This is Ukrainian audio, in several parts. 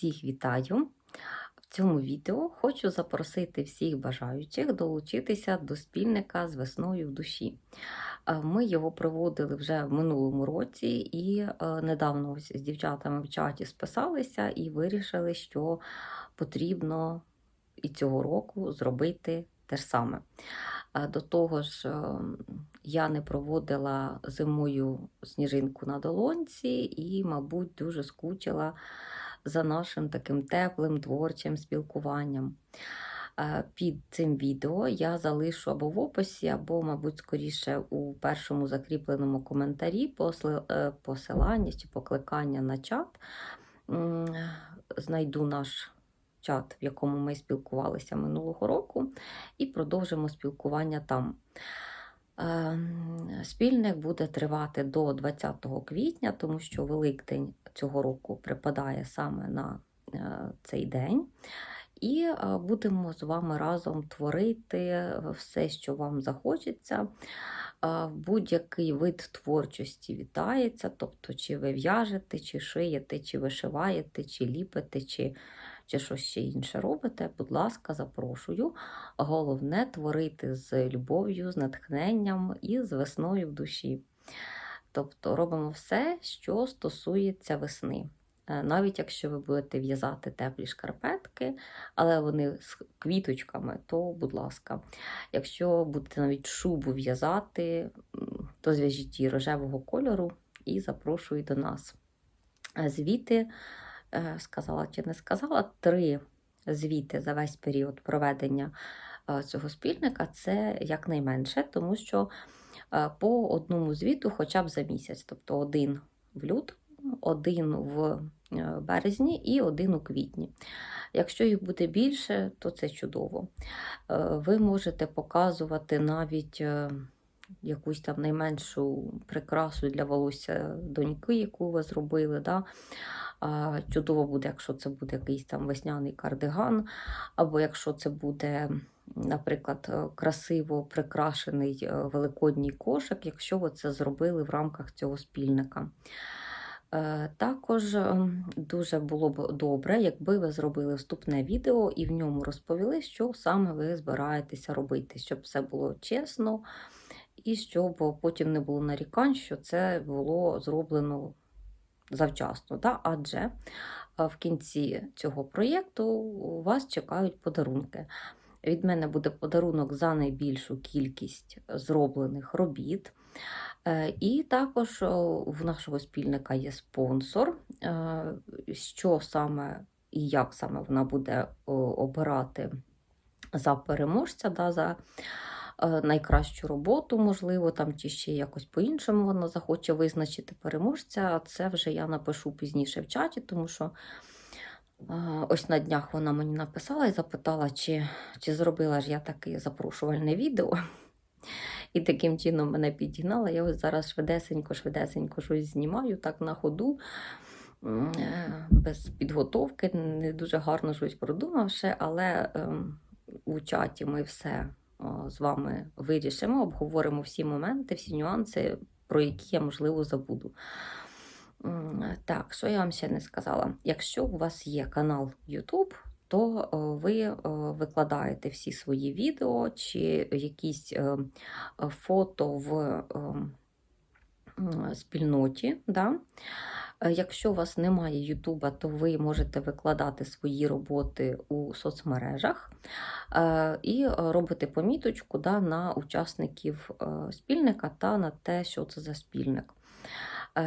Всіх вітаю! В цьому відео хочу запросити всіх бажаючих долучитися до спільника з весною в душі. Е, Ми його проводили вже в минулому році, і е, недавно ось з дівчатами в чаті списалися і вирішили, що потрібно і цього року зробити те ж саме. Е, До того ж, я не проводила зимою сніжинку на долонці і, мабуть, дуже скучила за нашим таким теплим творчим спілкуванням. Е, Під цим відео я залишу або в описі, або, мабуть, скоріше у першому закріпленому коментарі е, посилання чи покликання на чат. Знайду наш чат, в якому ми спілкувалися минулого року, і продовжимо спілкування там. Е, Спільник буде тривати до 20 квітня, тому що Великдень цього року припадає саме на е, цей день. І е, будемо з вами разом творити все, що вам захочеться. Е, Будь-який вид творчості вітається, тобто, чи ви в'яжете, чи шиєте, чи вишиваєте, чи ліпите, чи, чи щось ще інше робите, будь ласка, запрошую. Головне творити з любов'ю, з натхненням і з весною в душі. Тобто робимо все, що стосується весни. Е, Навіть якщо ви будете в'язати теплі шкарпетки, але вони з квіточками, то будь ласка. Якщо будете навіть шубу в'язати, то зв'яжіть її рожевого кольору і запрошую до нас. Е, Звіти, сказала чи не сказала, три звіти за весь період проведення е, цього спільника це якнайменше, тому що е, по одному звіту хоча б за місяць, тобто один в лютому, один в е, березні і один у квітні. Якщо їх буде більше, то це чудово. Е, Ви можете показувати навіть е, якусь там найменшу прикрасу для волосся доньки, яку ви зробили. Да? Чудово буде, якщо це буде якийсь там весняний кардиган, або якщо це буде, наприклад, е, красиво прикрашений е, великодній кошик, якщо ви це зробили в рамках цього спільника. Е, Також дуже було б добре, якби ви зробили вступне відео і в ньому розповіли, що саме ви збираєтеся робити, щоб все було чесно, і щоб потім не було нарікань, що це було зроблено завчасно. Да? Адже е, в кінці цього проєкту вас чекають подарунки. Від мене буде подарунок за найбільшу кількість зроблених робіт. Е, І також в нашого спільника є спонсор, е, що саме і як саме вона буде обирати за переможця, да, за е, найкращу роботу, можливо, там чи ще якось по-іншому вона захоче визначити переможця. Це вже я напишу пізніше в чаті, тому що е, ось на днях вона мені написала і запитала, чи, чи зробила ж я таке запрошувальне відео. І таким чином мене підігнала. Я ось зараз швидесенько, швидесенько щось знімаю, так на ходу, е, без підготовки, не дуже гарно щось продумавши, але ем, у чаті ми все з вами вирішимо, обговоримо всі моменти, всі нюанси, про які я, можливо, забуду. Так, що я вам ще не сказала? Якщо у вас є канал YouTube, то е, ви е, викладаєте всі свої відео чи якісь е, фото в спільноті. Да? Е, Якщо у вас немає Ютуба, то ви можете викладати свої роботи у соцмережах е, і робити поміточку да, на учасників е, спільника та на те, що це за спільник.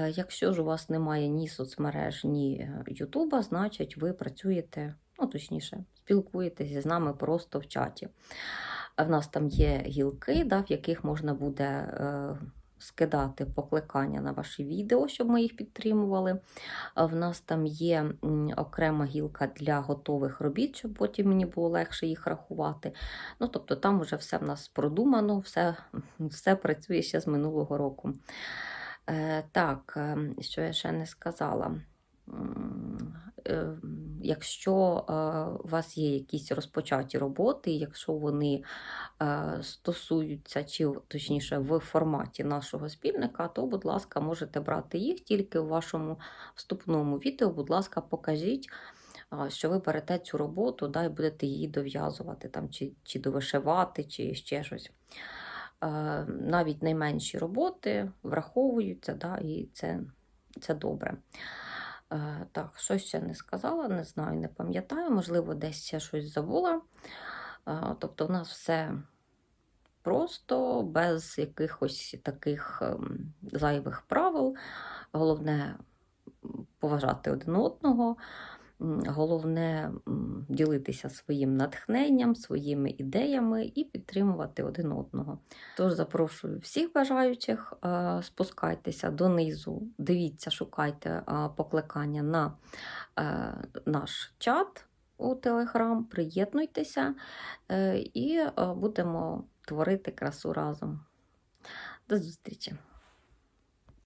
Якщо ж у вас немає ні соцмереж, ні Ютуба, значить ви працюєте, ну точніше, спілкуєтеся з нами просто в чаті. В нас там є гілки, да, в яких можна буде скидати покликання на ваші відео, щоб ми їх підтримували. Е, В нас там є окрема гілка для готових робіт, щоб потім мені було легше їх рахувати. Ну, тобто там вже все в нас продумано, все, все працює ще з минулого року. Е, так, е, що я ще не сказала. Е, Якщо е, у вас є якісь розпочаті роботи, якщо вони е, стосуються, чи точніше в форматі нашого спільника, то, будь ласка, можете брати їх тільки у вашому вступному відео. Будь ласка, покажіть, що ви берете цю роботу да, і будете її дов'язувати, там, чи, чи довишивати, чи ще щось. Е, Навіть найменші роботи враховуються, да, і це, це добре. Е, Так, щось я не сказала, не знаю, не пам'ятаю, можливо, десь ще щось забула. Е, Тобто, в нас все просто, без якихось таких ем, зайвих правил. Головне поважати один одного. Головне ділитися своїм натхненням, своїми ідеями і підтримувати один одного. Тож запрошую всіх бажаючих, спускайтеся донизу, дивіться, шукайте покликання на е, наш чат у Телеграм, приєднуйтеся е, і е, будемо творити красу разом. До зустрічі!